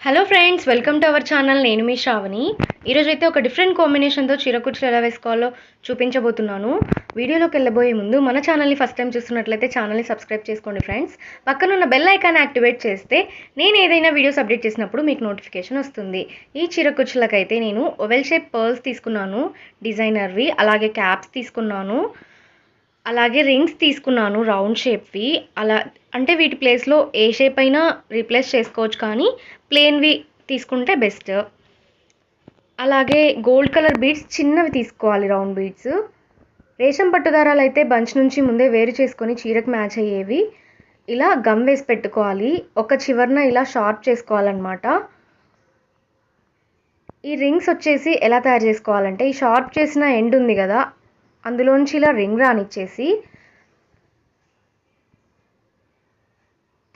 Hello friends welcome to our channel నేను మీ శ్రావణి. ఈరోజు అయితే ఒక డిఫరెంట్ కాంబినేషన్తో చీరకుర్చీలు ఎలా వేసుకోవాలో చూపించబోతున్నాను. వీడియోలోకి వెళ్ళబోయే ముందు మన ఛానల్ని ఫస్ట్ టైం చూస్తున్నట్లయితే ఛానల్ని సబ్స్క్రైబ్ చేసుకోండి ఫ్రెండ్స్ పక్కన ఉన్న బెల్ ఐకాన్ యాక్టివేట్ చేస్తే నేను ఏదైనా వీడియోస్ అప్డేట్ చేసినప్పుడు మీకు నోటిఫికేషన్ వస్తుంది. ఈ చీరకుర్చీలకైతే నేను ఓవెల్ షేప్ పర్ల్స్ తీసుకున్నాను డిజైనర్వి అలాగే క్యాప్స్ తీసుకున్నాను. అలాగే రింగ్స్ తీసుకున్నాను రౌండ్ షేప్వి అలా అంటే వీటి ప్లేస్లో ఏ షేప్ అయినా రీప్లేస్ చేసుకోవచ్చు కానీ ప్లెయిన్వి తీసుకుంటే బెస్ట్ అలాగే గోల్డ్ కలర్ బీడ్స్ చిన్నవి తీసుకోవాలి రౌండ్ బీడ్స్ రేషం పట్టుదారాలు అయితే బంచ్ నుంచి ముందే వేరు చేసుకొని చీరకు మ్యాచ్ అయ్యేవి. ఇలా గమ్ వేసి పెట్టుకోవాలి. ఒక చివరన ఇలా షార్ప్ చేసుకోవాలన్నమాట. ఈ రింగ్స్ వచ్చేసి ఎలా తయారు చేసుకోవాలంటే ఈ షార్ప్ చేసిన ఎండ్ ఉంది కదా అందులోంచి ఇలా రింగ్ రానిచ్చేసి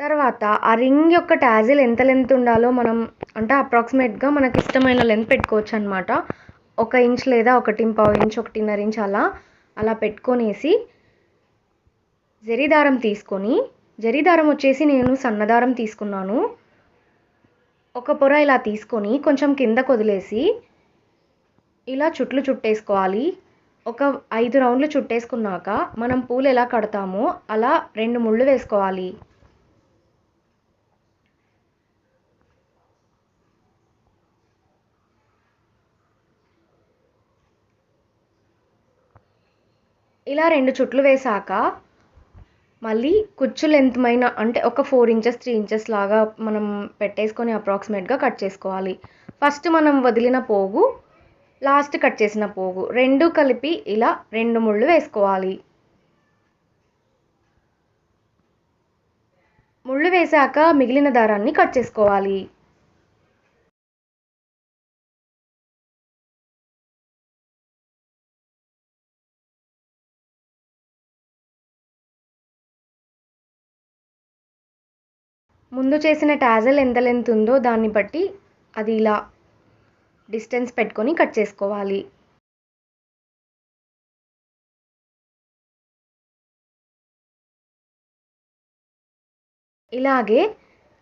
తర్వాత ఆ రింగ్ యొక్క ట్యాజిల్ ఎంత లెంత్ ఉండాలో మనం అంటే అప్రాక్సిమేట్గా మనకి ఇష్టమైన లెంత్ పెట్టుకోవచ్చు అనమాట ఒక ఇంచ్ లేదా ఒకటి పావు ఇంచ్ ఒకటిన్నర ఇంచ్ అలా అలా పెట్టుకొనేసి జరీదారం తీసుకొని జరీదారం వచ్చేసి నేను సన్నదారం తీసుకున్నాను. ఒక పొర ఇలా తీసుకొని కొంచెం కిందకు వదిలేసి ఇలా చుట్లు చుట్టేసుకోవాలి. ఒక ఐదు రౌండ్లు చుట్టేసుకున్నాక మనం పూలు ఎలా కడతామో అలా రెండు ముళ్ళు వేసుకోవాలి. ఇలా రెండు చుట్లు వేసాక మళ్ళీ కుచ్చు లెంత్ అంటే ఒక ఫోర్ ఇంచెస్ త్రీ ఇంచెస్ లాగా మనం పెట్టేసుకొని అప్రాక్సిమేట్గా కట్ చేసుకోవాలి. ఫస్ట్ మనం వదిలిన పోగు లాస్ట్ కట్ చేసిన పోగు. రెండు కలిపి ఇలా రెండు ముళ్ళు వేసుకోవాలి. ముళ్ళు వేసాక మిగిలిన దారాన్ని కట్ చేసుకోవాలి. ముందు చేసిన టాజల్ ఎంత లెంత్ ఉందో దాన్ని బట్టి అది ఇలా డిస్టెన్స్ పెట్టుకొని కట్ చేసుకోవాలి. ఇలాగే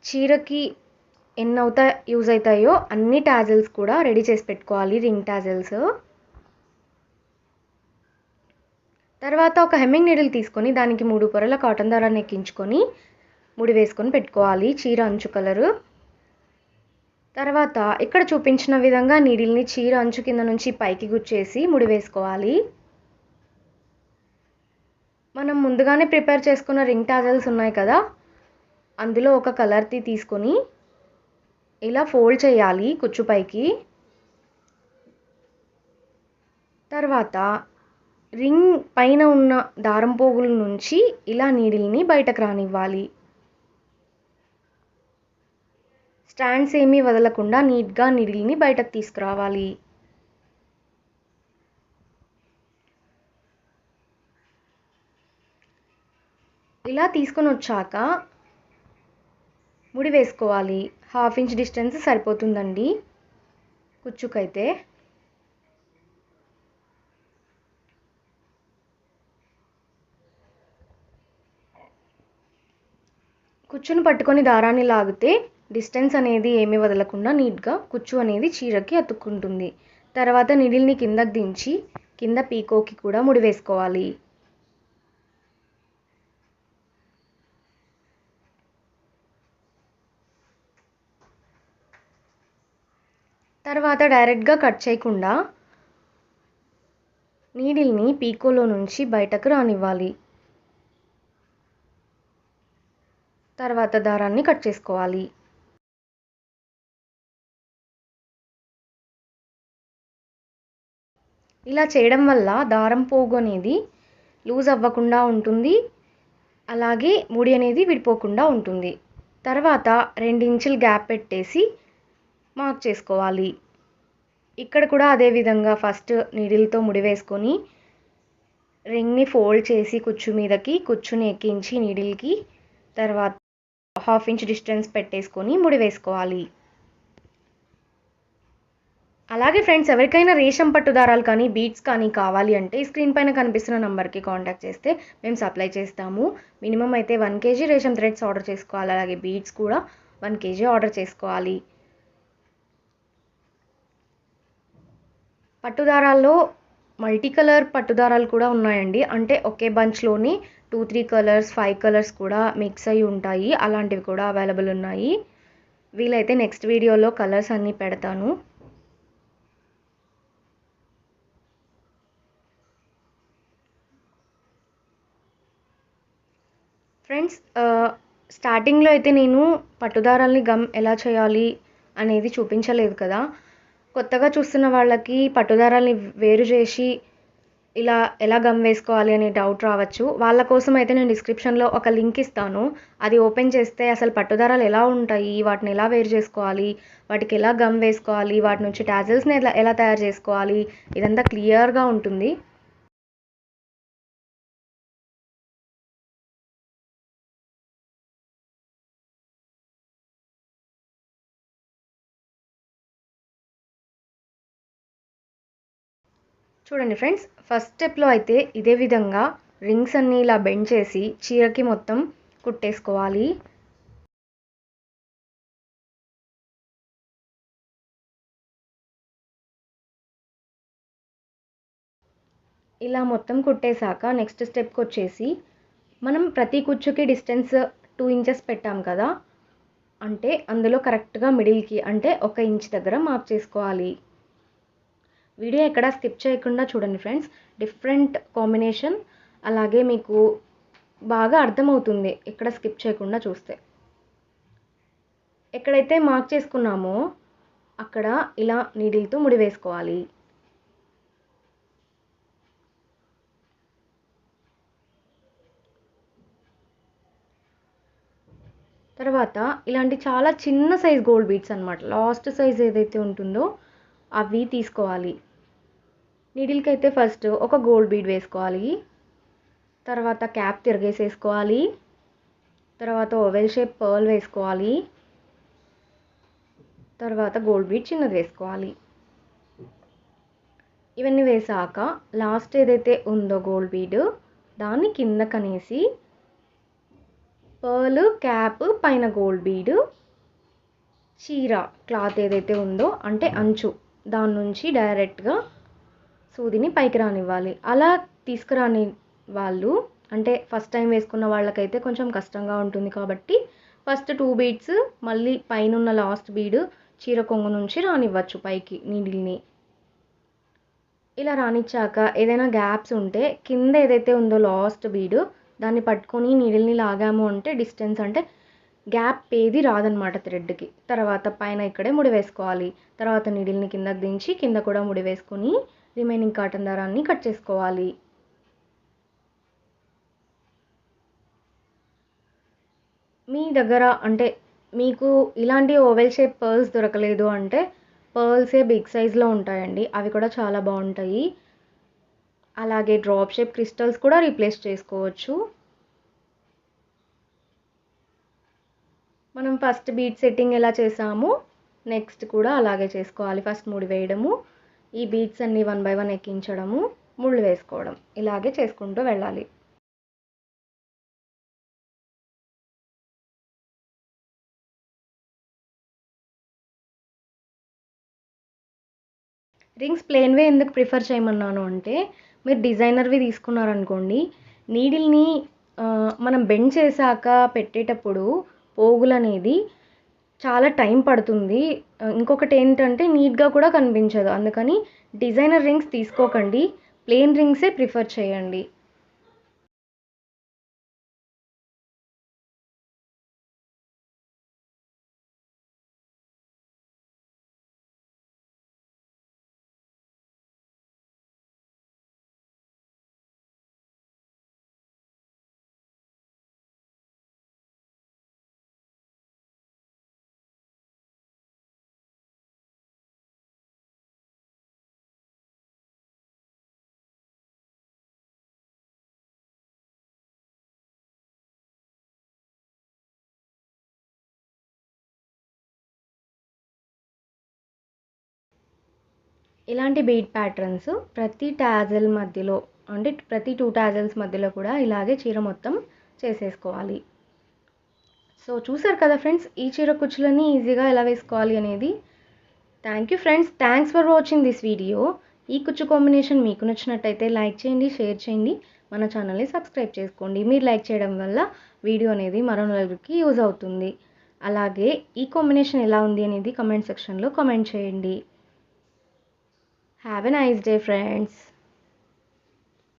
చీరకి ఎన్ని యూజ్ అవుతాయో అన్ని టాజల్స్ కూడా రెడీ చేసి పెట్టుకోవాలి రింగ్ టాజల్స్. తర్వాత ఒక హెమ్మింగ్ నీడిల్ తీసుకొని దానికి మూడు పొరల కాటన్ దారాన్ని ఎక్కించుకొని ముడి వేసుకొని పెట్టుకోవాలి. చీర అంచు కలరు. తర్వాత ఇక్కడ చూపించిన విధంగా నీడిల్ని చీర అంచు కింద నుంచి పైకి గుచ్చేసి ముడి వేసుకోవాలి. మనం ముందుగానే ప్రిపేర్ చేసుకున్న రింగ్ టాజల్స్ ఉన్నాయి కదా అందులో ఒక కలర్ది తీసుకొని ఇలా ఫోల్డ్ చేయాలి కుచ్చుపైకి తర్వాత రింగ్ పైన ఉన్న దారం పోగుల నుంచి ఇలా నీడిల్ని బయటకు రానివ్వాలి. స్టాండ్స్ ఏమీ వదలకుండా నీట్గా నిడిల్ని బయటకు తీసుకురావాలి. ఇలా తీసుకొని వచ్చాక ముడి వేసుకోవాలి. హాఫ్ ఇంచ్ డిస్టెన్స్ సరిపోతుందండి. కుచ్చుకైతే. కుచ్చును పట్టుకొని దారాన్ని లాగితే డిస్టెన్స్ అనేది ఏమీ వదలకుండా నీట్గా కుచ్చు అనేది చీరకి అతుక్కుంటుంది. తర్వాత నిడిల్ని కిందకు దించి కింద పీకోకి కూడా ముడి వేసుకోవాలి. తర్వాత డైరెక్ట్గా కట్ చేయకుండా నీడిల్ని పీకోలో నుంచి బయటకు రానివ్వాలి. తర్వాత దారాన్ని కట్ చేసుకోవాలి. ఇలా చేయడం వల్ల దారం పోగు అనేది లూజ్ అవ్వకుండా ఉంటుంది. అలాగే ముడి అనేది విడిపోకుండా ఉంటుంది. తర్వాత ఇంచులు గ్యాప్ పెట్టేసి మార్క్ చేసుకోవాలి. ఇక్కడ కూడా అదే విధంగా ఫస్ట్ నీడిల్తో ముడి వేసుకొని రింగ్ని ఫోల్డ్ చేసి కుచ్చు మీదకి కుచ్చుని ఎక్కించి నీడిల్కి తర్వాత హాఫ్ ఇంచ్ డిస్టెన్స్ పెట్టేసుకొని ముడి వేసుకోవాలి. అలాగే ఫ్రెండ్స్ ఎవరికైనా రేషం పట్టు దారాలు కానీ బీట్స్ కానీ కావాలి అంటే స్క్రీన్ పైన కనిపిస్తున్న నెంబర్కి కాంటాక్ట్ చేస్తే మేము సప్లై చేస్తాము. మినిమం అయితే వన్ కేజీ రేషం థ్రెడ్స్ ఆర్డర్ చేసుకోవాలి. అలాగే బీట్స్ కూడా వన్ కేజీ ఆర్డర్ చేసుకోవాలి. పట్టుదారాల్లో మల్టీ కలర్ పట్టుదారాలు కూడా ఉన్నాయండి. అంటే ఒకే బంచ్లోని two three colours five colours కూడా మిక్స్ అయి ఉంటాయి. అలాంటివి కూడా అవైలబుల్ ఉన్నాయి. వీలైతే నెక్స్ట్ వీడియోలో కలర్స్ అన్నీ పెడతాను. ఫ్రెండ్స్ స్టార్టింగ్లో uh, అయితే నేను పట్టుదారాల్ని గమ్ ఎలా చేయాలి అనేది చూపించలేదు కదా. కొత్తగా చూస్తున్న వాళ్ళకి పట్టుదారాల్ని వేరు చేసి ఇలా ఎలా గమ్ వేసుకోవాలి అనే డౌట్ రావచ్చు. వాళ్ళ కోసం అయితే నేను డిస్క్రిప్షన్లో ఒక లింక్ ఇస్తాను. అది ఓపెన్ చేస్తే అసలు పట్టుదారాలు ఎలా ఉంటాయి? వాటిని ఎలా వేరు చేసుకోవాలి? వాటికి ఎలా గమ్ వేసుకోవాలి? వాటి నుంచి టాజల్స్ని ఎలా ఎలా తయారు చేసుకోవాలి? ఇదంతా క్లియర్గా ఉంటుంది. చూడండి ఫ్రెండ్స్ ఫస్ట్ స్టెప్లో అయితే ఇదే విధంగా రింగ్స్ అన్నీ ఇలా బెండ్ చేసి చీరకి మొత్తం కుట్టేసుకోవాలి. ఇలా మొత్తం కుట్టేశాక నెక్స్ట్ స్టెప్కి వచ్చేసి మనం ప్రతి కుచ్చుకి డిస్టెన్స్ టూ ఇంచెస్ పెట్టాం కదా అంటే అందులో కరెక్ట్గా మిడిల్కి అంటే ఒక ఇంచ్ దగ్గర మార్క్ చేసుకోవాలి. వీడియో ఎక్కడ స్కిప్ చేయకుండా చూడండి ఫ్రెండ్స్. Different combination. అలాగే మీకు బాగా అర్థమవుతుంది ఎక్కడ స్కిప్ చేయకుండా చూస్తే. ఎక్కడైతే మార్క్ చేసుకున్నామో అక్కడ ఇలా నీడిల్తో ముడి వేసుకోవాలి. తర్వాత ఇలాంటి చాలా చిన్న సైజ్ గోల్డ్ బీడ్స్ అనమాట లాస్ట్ సైజ్ ఏదైతే ఉంటుందో అవి తీసుకోవాలి. నీడిల్కి అయితే ఫస్ట్ ఒక గోల్డ్ బీడ్ వేసుకోవాలి. తర్వాత క్యాప్ తిరిగేసేసుకోవాలి. తర్వాత ఓవెల్ షేప్ పర్ల్ వేసుకోవాలి. తర్వాత గోల్డ్ బీడ్ చిన్నది వేసుకోవాలి. ఇవన్నీ వేసాక లాస్ట్ ఏదైతే ఉందో గోల్డ్ బీడ్ దాన్ని కింద కనేసి పర్ల్ క్యాప్ పైన గోల్డ్ బీడ్ చీర క్లాత్ ఏదైతే ఉందో అంటే అంచు దాని నుంచి డైరెక్ట్గా సూదిని పైకి రానివ్వాలి. అలా తీసుకురాని వాళ్ళు అంటే ఫస్ట్ టైం వేసుకున్న వాళ్ళకైతే కొంచెం కష్టంగా ఉంటుంది కాబట్టి ఫస్ట్ టూ బీడ్స్ మళ్ళీ పైన ఉన్న లాస్ట్ బీడ్ చీర కొంగు నుంచి రానివ్వచ్చు పైకి నీడిల్ని ఇలా రానిచ్చాక ఏదైనా గ్యాప్స్ ఉంటే కింద ఏదైతే ఉందో లాస్ట్ బీడు దాన్ని పట్టుకొని నీడిల్ని లాగాము అంటే డిస్టెన్స్ అంటే గ్యాప్ ఏది రాదనమాట థ్రెడ్కి తర్వాత పైన ఇక్కడే ముడి వేసుకోవాలి. తర్వాత నీడిల్ని కిందకు దించి కింద కూడా ముడి వేసుకొని రిమైనింగ్ కాటన్ దారాన్ని కట్ చేసుకోవాలి. మీ దగ్గర అంటే మీకు ఇలాంటి ఓవెల్ షేప్ పర్ల్స్ దొరకలేదు అంటే పర్ల్సే బిగ్ సైజ్లో ఉంటాయండి. అవి కూడా చాలా బాగుంటాయి. అలాగే డ్రాప్ షేప్ క్రిస్టల్స్ కూడా రీప్లేస్ చేసుకోవచ్చు. మనం ఫస్ట్ బీట్ సెట్టింగ్ ఎలా చేసామో? నెక్స్ట్ కూడా అలాగే చేసుకోవాలి. ఫస్ట్ మూడు వేయడము. ఈ బీట్స్ అన్ని వన్ బై వన్ ఎక్కించడము ముళ్ళు వేసుకోవడం ఇలాగే చేసుకుంటూ వెళ్ళాలి. రింగ్స్ ప్లెయిన్వే ఎందుకు ప్రిఫర్ చేయమన్నాను అంటే మీరు డిజైనర్వి తీసుకున్నారనుకోండి నీడిల్ని మనం బెండ్ చేశాక పెట్టేటప్పుడు పోగులు అనేది చాలా టైం పడుతుంది. ఇంకొకటి ఏంటంటే నీట్గా కూడా కనిపించదు. అందుకని డిజైనర్ రింగ్స్ తీసుకోకండి. ప్లెయిన్ రింగ్సే ప్రిఫర్ చేయండి. ఇలాంటి బీడ్ ప్యాటర్న్స్ ప్రతి టాజల్ మధ్యలో అంటే ప్రతి టూ టాజల్స్ మధ్యలో కూడా ఇలాగే చీర మొత్తం చేసేసుకోవాలి. సో చూసారు కదా ఫ్రెండ్స్ ఈ చీర కుచ్చులని ఈజీగా ఎలా వేసుకోవాలి అనేది? Thank you friends thanks for watching this video ఈ కుచ్చు కాంబినేషన్ మీకు నచ్చినట్టయితే లైక్ చేయండి షేర్ చేయండి. మన ఛానల్ని సబ్స్క్రైబ్ చేసుకోండి. మీరు లైక్ చేయడం వల్ల వీడియో అనేది మరో నలుగురికి యూజ్ అవుతుంది. అలాగే ఈ కాంబినేషన్ ఎలా ఉంది అనేది కమెంట్ సెక్షన్లో కమెంట్ చేయండి. Have a nice day, friends.